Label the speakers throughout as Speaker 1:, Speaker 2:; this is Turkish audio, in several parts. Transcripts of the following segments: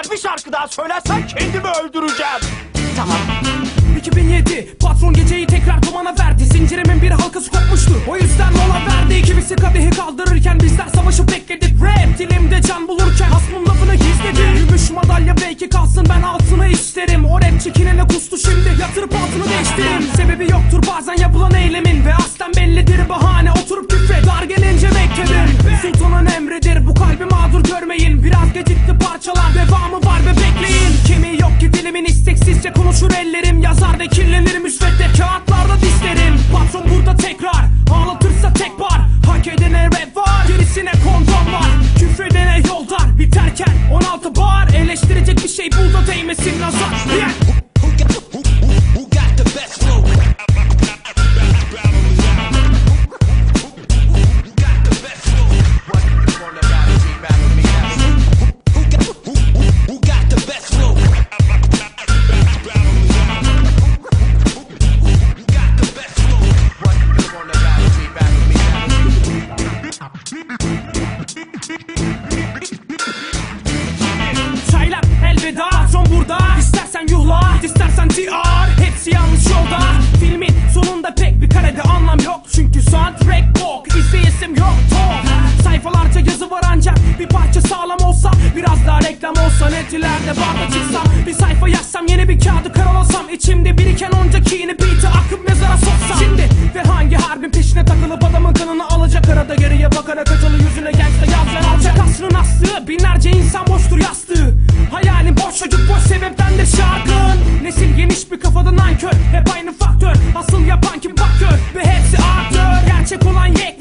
Speaker 1: Eğer bir şarkı daha söylersen kendimi öldüreceğim.
Speaker 2: Tamam.
Speaker 3: 2007 Patron geceyi tekrar dumana verdi. Zincirimin bir halkası kopmuştu. O yüzden mola verdi. İkimisi kadehi kaldırırken Bizler savaşıp bekledik. Rap dilimde can bulurken Hasmım lafını gizledi Gümüş madalya belki kalsın ben altını isterim. O rap çekinene kustu şimdi Yatırıp altını değiştirin Sebebi yoktur bazen yapılan eylemin Ve aslen bellidir bahane. Oturup küfret Dar gelince bekledim Sultanın emridir Bu kalbi mağdur görmeyin. Biraz gecikti
Speaker 4: now?
Speaker 3: Çaylak elveda Patron burada. İstersen yuhla istersen TR Hepsi yanlış yolda Filmin sonunda pek bir karede anlam yok. Çünkü soundtrack bok İzleyesim yok top Sayfalarca yazı var ancak Bir parça sağlam olsa Biraz daha reklam olsa netilerde barda çıksam Bir sayfa yazsam yeni bir kağıdı karalasam içimde biriken onca kini beat'i akıp mezara soksam. Şimdi ve hangi harbin peşine takılıp adamın kanını alacak Arada geriye bakarak Gerçek olan yek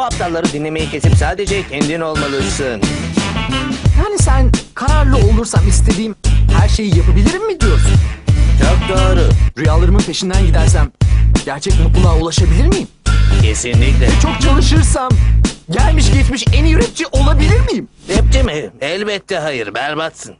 Speaker 5: Bu aptalları dinlemeyi kesip sadece kendin olmalısın.
Speaker 2: Yani sen kararlı olursam istediğim her şeyi yapabilirim mi diyorsun?
Speaker 5: Çok doğru.
Speaker 2: Rüyalarımın peşinden gidersem gerçek mutluluğa ulaşabilir miyim?
Speaker 5: Kesinlikle.
Speaker 2: Çok çalışırsam gelmiş geçmiş en iyi rapçi olabilir miyim?
Speaker 5: Rapçi mi? Elbette hayır. Berbatsın.